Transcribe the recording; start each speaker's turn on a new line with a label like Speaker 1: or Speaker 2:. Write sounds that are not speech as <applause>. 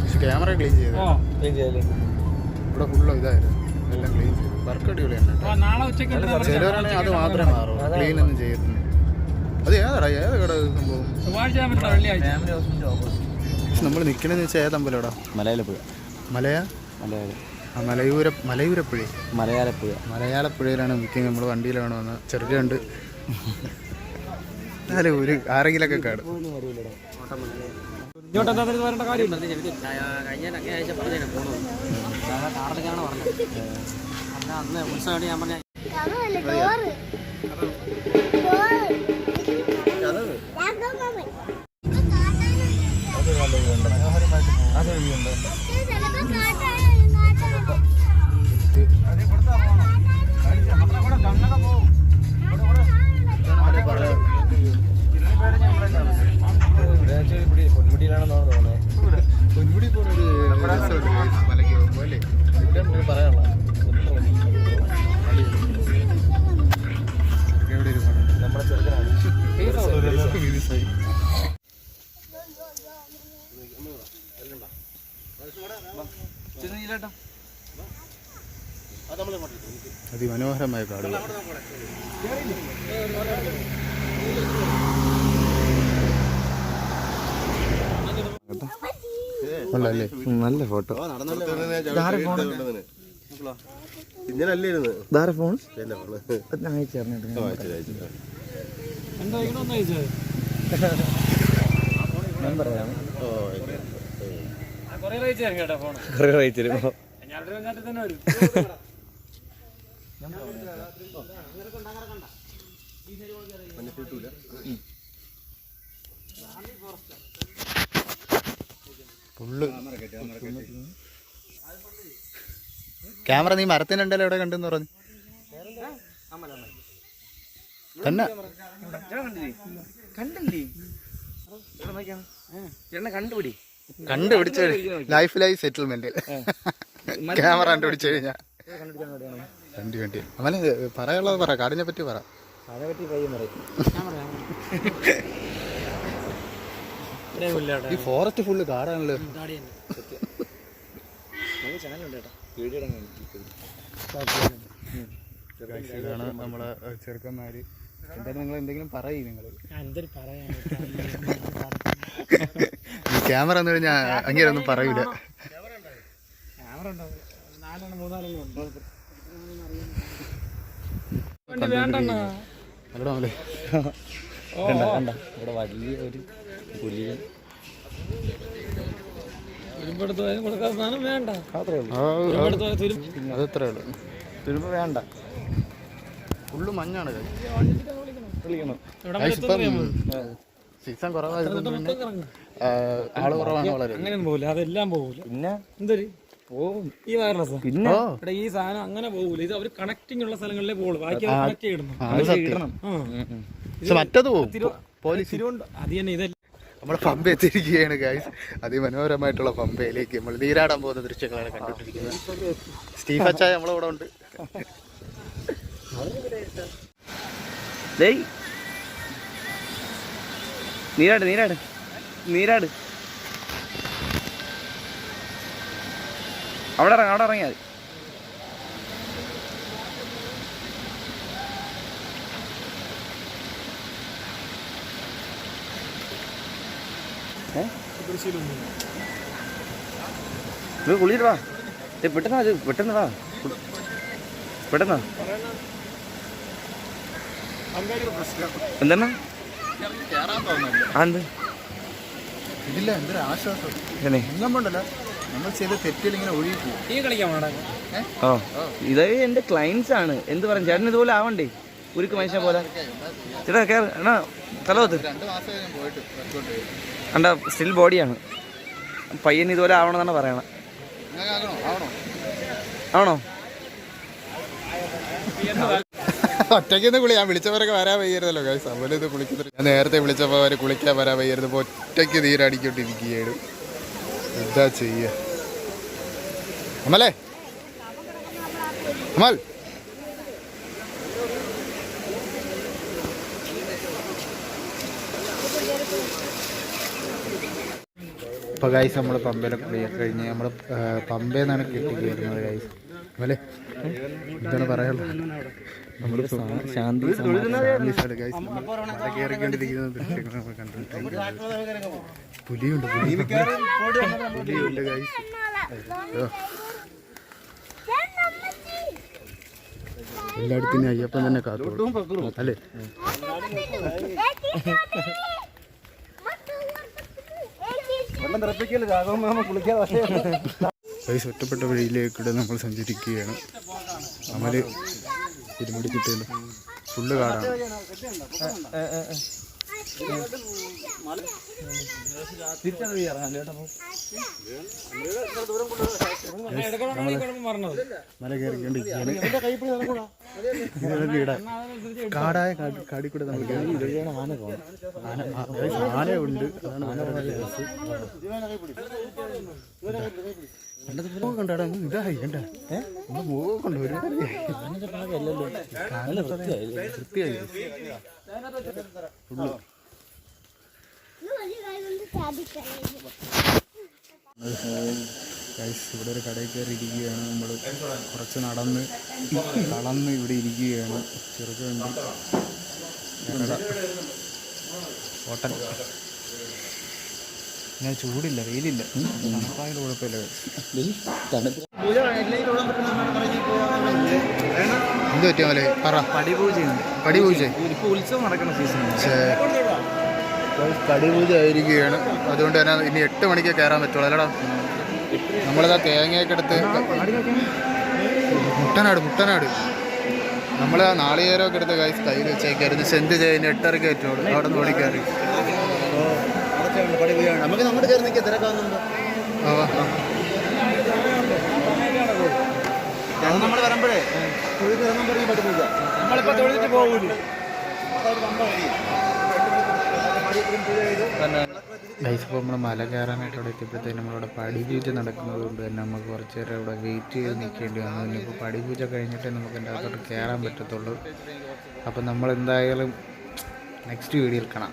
Speaker 1: പക്ഷെ camera clean ചെയ്തു ഇവിടെ ഫുള്ള് ഇതായിരുന്നു. എല്ലാം ക്ലീൻ ചെയ്തു. വർക്ക്
Speaker 2: നാളെ ഉച്ചയ്ക്ക് നമ്മൾ
Speaker 1: ചിലവരാണെങ്കിൽ അത് മാത്രമേ മാറൂ. ക്ലീൻ ഒന്നും ചെയ്യത്തില്ല. അത് ഏതാടാ? ഏത് കട സംഭവം? നമ്മൾ നിൽക്കണെന്ന് വെച്ചാൽ ഏതമ്പലോടാ
Speaker 3: മലയാളപ്പുഴ.
Speaker 1: മലയാ?
Speaker 3: മലയാള.
Speaker 1: മലയൂര മലയൂരപ്പുഴ.
Speaker 3: മലയാളപ്പുഴ.
Speaker 1: മലയാളപ്പുഴയിലാണ് മിക്ക നമ്മൾ വണ്ടിയിലാണ് വന്ന് ചെറുക്കുണ്ട് എന്നാലും ഒരു ആരെങ്കിലൊക്കെ കാണും.
Speaker 2: ഇങ്ങോട്ട് എന്താ വരേണ്ട കാര്യമില്ല
Speaker 4: കഴിഞ്ഞ ആഴ്ച പറഞ്ഞു പോണു കാറെടുക്കാണ് പറഞ്ഞത്. അന്ന് അന്ന് ഉത്സവമായിട്ട് ഞാൻ പറഞ്ഞ
Speaker 1: അതിമനോഹരമായ കാടുകൾ.
Speaker 3: നല്ല ഫോട്ടോ.
Speaker 5: ഇങ്ങനല്ലേ
Speaker 3: ധാര ഫോൺ? അയച്ചു
Speaker 2: അയച്ചു തരാം
Speaker 1: ഫുള്ള് ക്യാമറ നീ മരത്തിനുണ്ടല്ലോ എവിടെ കണ്ടെന്ന് പറഞ്ഞു. തന്നെ.
Speaker 3: കണ്ടില്ലേ? ചേട്ടനെ കണ്ടുപിടി.
Speaker 1: കണ്ടുപിടിച്ച ലൈഫ് ലൈഫ് സെറ്റിൽമെന്റ് <laughs> ക്യാമറ കണ്ടുപിടിച്ചു കഴിഞ്ഞാൽ വണ്ടി അവനെ പറയാനുള്ളത് പറ. കാടിനെ പറ്റി പറ. ഈ ഫോറസ്റ്റ് ഫുള്ള് കാടാണല്ലോ. നമ്മളെ ചെറുക്കന്മാര് എന്തായാലും നിങ്ങൾ എന്തെങ്കിലും പറയും നിങ്ങൾ.
Speaker 2: എന്തൊരു പറയാൻ?
Speaker 1: ക്യാമറ എന്ന് കഴിഞ്ഞാൽ അങ്ങനെ ഒന്നും പറയൂല.
Speaker 2: ക്യാമറ ഉണ്ടാവും നാലെണ്ണം മൂന്നാലെണ്ണം ഉണ്ട്? വണ്ടി വേണ്ടെണ്ണ
Speaker 1: അവിടെ നമ്മൾ
Speaker 2: ഓ.
Speaker 3: കണ്ട ഇവിടെ വലിയ ഒരു പുലിയും
Speaker 2: തുരുമ്പെടുത്ത് കൊടുക്കാൻ സാധനം വേണ്ട.
Speaker 3: മാത്രമേ ഉള്ളൂ.
Speaker 1: ആ, ആ,
Speaker 2: തുരും
Speaker 1: അത് ഉള്ളൂ.
Speaker 3: തുരുമ്പ് വേണ്ട.
Speaker 1: ഫുള്ള് മഞ്ഞാണ് സീസൺ കുറവായതുകൊണ്ട് പിന്നെ ആ, ആൾ കുറവാണ് വളരെ.
Speaker 2: അങ്ങനെയൊന്നും പോകില്ല അതെല്ലാം
Speaker 3: പിന്നെ?
Speaker 2: എന്തൊരു? പോവും. ഈ വൈറസ്
Speaker 3: പിന്നെ?
Speaker 2: ഈ സാധനം അങ്ങനെ പോകൂല ഇത് അവർ കണക്ടിങ് ഉള്ള സ്ഥലങ്ങളിലേ പോകുള്ളൂ ബാക്കി കണക്ട് ചെയ്യണം.
Speaker 1: മറ്റത് പോകും
Speaker 2: അത് തന്നെ ഇതല്ല.
Speaker 1: നമ്മൾ പമ്പ എത്തിയിരിക്കുകയാണ് ഗൈസ് അതിമനോഹരമായിട്ടുള്ള പമ്പയിലേക്ക് നമ്മൾ നീരാടാൻ പോകുന്ന ദൃശ്യങ്ങളാണ് കണ്ടുകൊണ്ടിരിക്കുന്നത്. സ്റ്റീഫച്ചായ കൂടെ ഉണ്ട്.
Speaker 3: ഡേയ് നീരാട് നീരാട്. നീരാട്. അവിടെ ഇറങ്ങ അവിടെ ഇറങ്ങിയാൽ മതി. കുളിയിട്ട് വാ. പെട്ടെന്ന് പെട്ടെന്ന് വാ. പെട്ടെന്ന് എന്താണ്? എന്ത്
Speaker 1: ഇതില്ല എന്തൊരു ആശ്വാസം.
Speaker 3: ഇതന്നെ
Speaker 1: നമ്മൾ ചെയ്ത തെറ്റിൽ ഇങ്ങനെ ഒഴുകി
Speaker 3: ഇത് എന്റെ ക്ലയൻസ് ആണ്. എന്ത് പറയും? ചേട്ടൻ ഇതുപോലെ ആവണ്ടേ? ഉരുക്ക് മനുഷ്യനെ പോലെ. ചേട്ടാ കയറി എന്നാ തലവത്ത് എന്റെ സ്റ്റിൽ ബോഡിയാണ് പയ്യൻ ഇതുപോലെ ആവണമെന്നാണ് പറയണത്.
Speaker 1: നിങ്ങൾക്ക് ആകണോ? ആവണോ?
Speaker 3: ആണോ
Speaker 1: ഒറ്റയ്ക്ക് കുളി ഞാൻ വിളിച്ചവരൊക്കെ വരാൻ വയ്യരുതല്ലോ ഗൈസ് അവർ ഇത് കുളിക്കുന്നത് ഞാൻ നേരത്തെ വിളിച്ചപ്പോൾ അവർ കുളിക്കാൻ വരാൻ വയ്യരുത് ഇപ്പോൾ ഒറ്റയ്ക്ക് നീരടിക്കൊണ്ടിരിക്കുകയാണ് എന്താ ചെയ്യ? അമലേ? അമൽ? ഇപ്പോൾ ഗൈസ് നമ്മൾ പമ്പയിലെ കുളിയൊക്കെ കഴിഞ്ഞ് നമ്മൾ പമ്പയിൽ നിന്നാണ് കിട്ടി കയറുന്നത് ഗൈസ് അല്ലേ എന്താണ് പറയാനുള്ളത്. നമ്മൾ
Speaker 3: ശാന്തി
Speaker 1: കയറിക്കൊണ്ടിരിക്കുന്ന ദൃശ്യങ്ങൾ നമ്മൾ കണ്ടുകൊണ്ടിരിക്കുന്നത് പുലിയുണ്ട് പുലി പുലിയുണ്ട് ഗൈസ് എല്ലായിടത്തും അയ്യപ്പൻ തന്നെ കാത്തോളൂ അല്ലേ? ഗൈസ് ഒറ്റപ്പെട്ട വഴിയിലേക്കൂടെ നമ്മൾ സഞ്ചരിക്കുകയാണ്. അമൽ ഇരുമുടി കിട്ടുന്നു ഫുള്ള് കാടാണ്. മല കയറിക്കൊണ്ടിരിക്കുകയാണ്. കാടായ കാടി കൂടെ നമ്മൾ ആന ആന ആന ഉണ്ട് അതാണ് വേറെ ഇവിടെ ഒരു കടയിൽ കയറി ഇരിക്കുകയാണ്. നമ്മൾ കുറച്ച് നടന്ന് കളന്ന് ഇവിടെ ഇരിക്കുകയാണ്. ചെറുക്കുണ്ട് കട ഹോട്ടൽ. ഞാൻ ചൂടില്ല വെയിലില്ല. തണുപ്പായത് കുഴപ്പമില്ല. എന്ത് പറ്റിയ പോലെ പറ. പടിപൂജ.
Speaker 3: ഇപ്പോൾ ഉത്സവം നടക്കുന്ന സീസൺ
Speaker 1: പടിപൂജ ആയിരിക്കുകയാണ് അതുകൊണ്ട് തന്നെ ഇനി എട്ട് മണിക്ക് കയറാൻ പറ്റുള്ളൂ. അല്ലടാ. നമ്മളിതാ തേങ്ങയൊക്കെ എടുത്ത് മുട്ടനാട് മുട്ടനാട്. നമ്മൾ ആ നാളികേരമൊക്കെ എടുത്ത് കൈ കയ്യിൽ വെച്ചേക്കായിരുന്നു സെന്റ് ചെയ്യുന്ന എട്ടരക്ക് പറ്റുള്ളൂ അവിടെ. നിന്ന് ഓടിക്കയറി
Speaker 5: നമുക്ക് നമ്മുടെ ചേർന്ന് തിരക്കാവുന്നുണ്ട്. തിരക്കാവുന്നുണ്ടോ നമ്മൾ വരുമ്പോഴേ തൊഴിൽ ഇറങ്ങാൻ പറയും പഠിപ്പിക്കുക.
Speaker 2: നമ്മളിപ്പോൾ തൊഴിലിട്ട് പോകൂലേ.
Speaker 1: ഗൈസ് ഇപ്പോൾ നമ്മൾ മല കയറാനായിട്ട് അവിടെ എത്തിയപ്പോഴത്തേക്കും നമ്മളിവിടെ പടിപൂജ നടക്കുന്നത് കൊണ്ട് തന്നെ നമുക്ക് കുറച്ച് നേരം ഇവിടെ വെയിറ്റ് ചെയ്ത് നിൽക്കേണ്ടി വന്നു. ഇനിയിപ്പോൾ പടിപൂജ കഴിഞ്ഞിട്ടേ നമുക്ക് എന്റെ അകത്തോട്ട് കയറാൻ പറ്റത്തുള്ളൂ. അപ്പം നമ്മൾ എന്തായാലും നെക്സ്റ്റ് വീഡിയോയിൽ കാണാം.